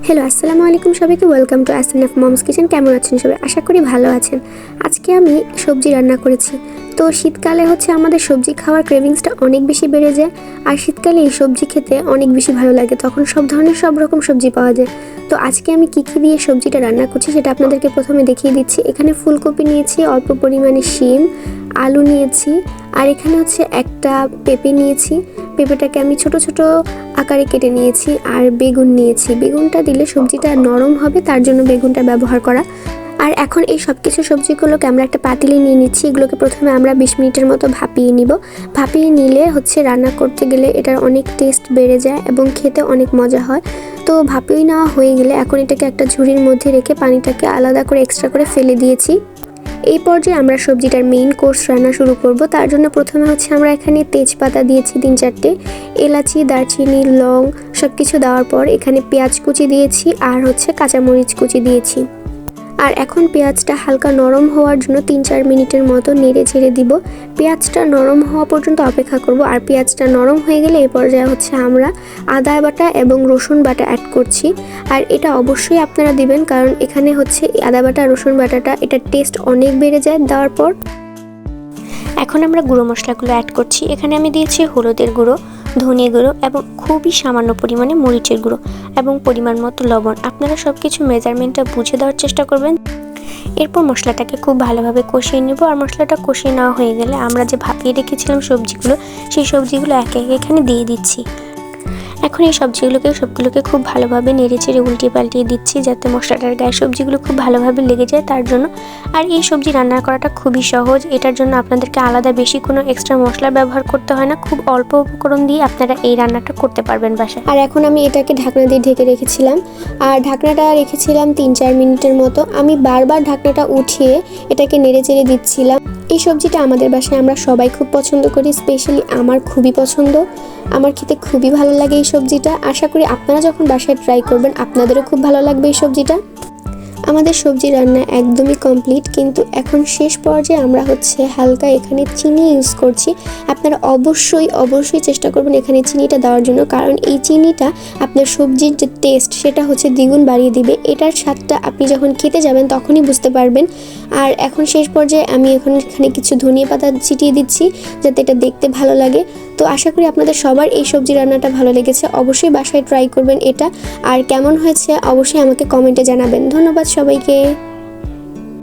Hello আসসালামু আলাইকুম সবাইকে। Welcome to F mom's kitchen কেমন আছেন সবাই? আশা করি ভালো আছেন। আজকে আমি সবজি রান্না করেছি। তো শীতকালে হচ্ছে আমাদের সবজি খাওয়ার ক্রেভিংসটা অনেক বেশি বেড়ে যায়। আর শীতকালে এই সবজি খেতে অনেক বেশি ভালো লাগে। তখন সব ধরনের সব রকম সবজি পাওয়া যায়। তো আজকে আমি কী কী দিয়ে সবজিটা রান্না করছি সেটা আপনাদেরকে প্রথমে দেখিয়ে দিচ্ছি। এখানে ফুলকপি নিয়েছি, অল্প পরিমাণে শিম, আলু নিয়েছি আর এখানে হচ্ছে একটা পেঁপে নিয়েছি। পেঁপেটাকে আমি ছোট ছোট আকারে কেটে নিয়েছি আর বেগুন নিয়েছি। বেগুনটা দিলে সবজিটা নরম হবে, তার জন্য বেগুনটা ব্যবহার করা। আর এখন এই সব কিছু সবজিগুলোকে আমরা একটা পাতিলে নিয়ে নিচ্ছি। এগুলোকে প্রথমে আমরা বিশ মিনিটের মতো ভাপিয়ে নিব। ভাপিয়ে নিলে হচ্ছে রান্না করতে গেলে এটার অনেক টেস্ট বেড়ে যায় এবং খেতে অনেক মজা হয়। তো ভাপিয়ে নেওয়া হয়ে গেলে এখন এটাকে একটা ঝুড়ির মধ্যে রেখে পানিটাকে আলাদা করে এক্সট্রা করে ফেলে দিয়েছি। এই পর্যায়ে আমরা সবজিটার মেইন কোর্স রান্না শুরু করব। তার জন্য প্রথমে হচ্ছে আমরা এখানে তেজপাতা দিয়েছি তিন চারটে। এলাচি, দারচিনি, লং সব কিছু দেওয়ার পর এখানে পেঁয়াজ কুচি দিয়েছি আর হচ্ছে কাঁচামরিচ কুচি দিয়েছি। আর এখন পেঁয়াজটা হালকা নরম হওয়ার জন্য তিন চার মিনিটের মতো নেড়ে ছেড়ে দিব। পেঁয়াজটা নরম হওয়া পর্যন্ত অপেক্ষা করব। আর পেঁয়াজটা নরম হয়ে গেলে এই পর্যায়ে হচ্ছে আমরা আদা বাটা এবং রসুন বাটা অ্যাড করছি। আর এটা অবশ্যই আপনারা দিবেন কারণ এখানে হচ্ছে আদা বাটা, রসুন বাটাটা এটার টেস্ট অনেক বেড়ে যায় দেওয়ার পর। এখন আমরা গুঁড়ো মশলাগুলো অ্যাড করছি। এখানে আমি দিয়েছি হলুদের গুঁড়ো। ধনে গুঁড়ো এবং খুবই সামান্য পরিমাণে মরিচের গুঁড়ো এবং পরিমাণ মতো লবণ। আপনারা সব কিছু মেজারমেন্টটা বুঝে দেওয়ার চেষ্টা করবেন। এরপর মশলাটাকে খুব ভালোভাবে কষিয়ে নেব। আর মশলাটা কষিয়ে নেওয়া হয়ে গেলে আমরা যে ভাপিয়ে রেখেছিলাম সবজিগুলো, সেই সবজিগুলো একে একে এখানে দিয়ে দিচ্ছি। এখন এই সবজিগুলোকে, সবগুলোকে খুব ভালোভাবে নেড়ে চেড়ে উল্টিয়ে পাল্টিয়ে দিচ্ছি যাতে মশলাটার গায়ে সবজিগুলো খুব ভালোভাবে লেগে যায় তার জন্য। আর এই সবজি রান্না করাটা খুবই সহজ। এটার জন্য আপনাদেরকে আলাদা বেশি কোনো এক্সট্রা মশলা ব্যবহার করতে হয় না। খুব অল্প উপকরণ দিয়ে আপনারা এই রান্নাটা করতে পারবেন বাসায়। আর এখন আমি এটাকে ঢাকনা দিয়ে ঢেকে রেখেছিলাম। আর ঢাকনাটা রেখেছিলাম তিন চার মিনিটের মতো। আমি বারবার ঢাকনাটা উঠিয়ে এটাকে নেড়ে চেড়ে দিচ্ছিলাম। এই সবজিটা আমাদের বাসায় আমরা সবাই খুব পছন্দ করি স্পেশালি আমার খুবই পছন্দ। আমার খেতে খুবই ভালো লাগে এই সবজিটা। আশা করি আপনারা যখন বাসায় ট্রাই করবেন, আপনাদেরও খুব ভালো লাগবে এই সবজিটা। আমাদের সবজি রান্না একদমই কমপ্লিট কিন্তু এখন শেষ পর্যায়ে আমরা হচ্ছে হালকা এখানে চিনি ইউজ করছি। আপনারা অবশ্যই অবশ্যই চেষ্টা করবেন এখানে চিনিটা দেওয়ার জন্য, কারণ এই চিনিটা আপনার সবজির যে টেস্ট সেটা হচ্ছে দ্বিগুণ বাড়িয়ে দিবে। এটার স্বাদটা আপনি যখন খেতে যাবেন তখনই বুঝতে পারবেন। আর এখন শেষ পর্যায়ে আমি এখন এখানে কিছু ধনিয়া পাতা ছিটিয়ে দিচ্ছি, যাতে এটা দেখতে ভালো লাগে। তো আশা করি আপনাদের সবার এই সবজি রান্নাটা ভালো লেগেছে। অবশ্যই বাসায় ট্রাই করবেন এটা। আর কেমন হয়েছে অবশ্যই আমাকে কমেন্টে জানাবেন। ধন্যবাদ সবাইকে।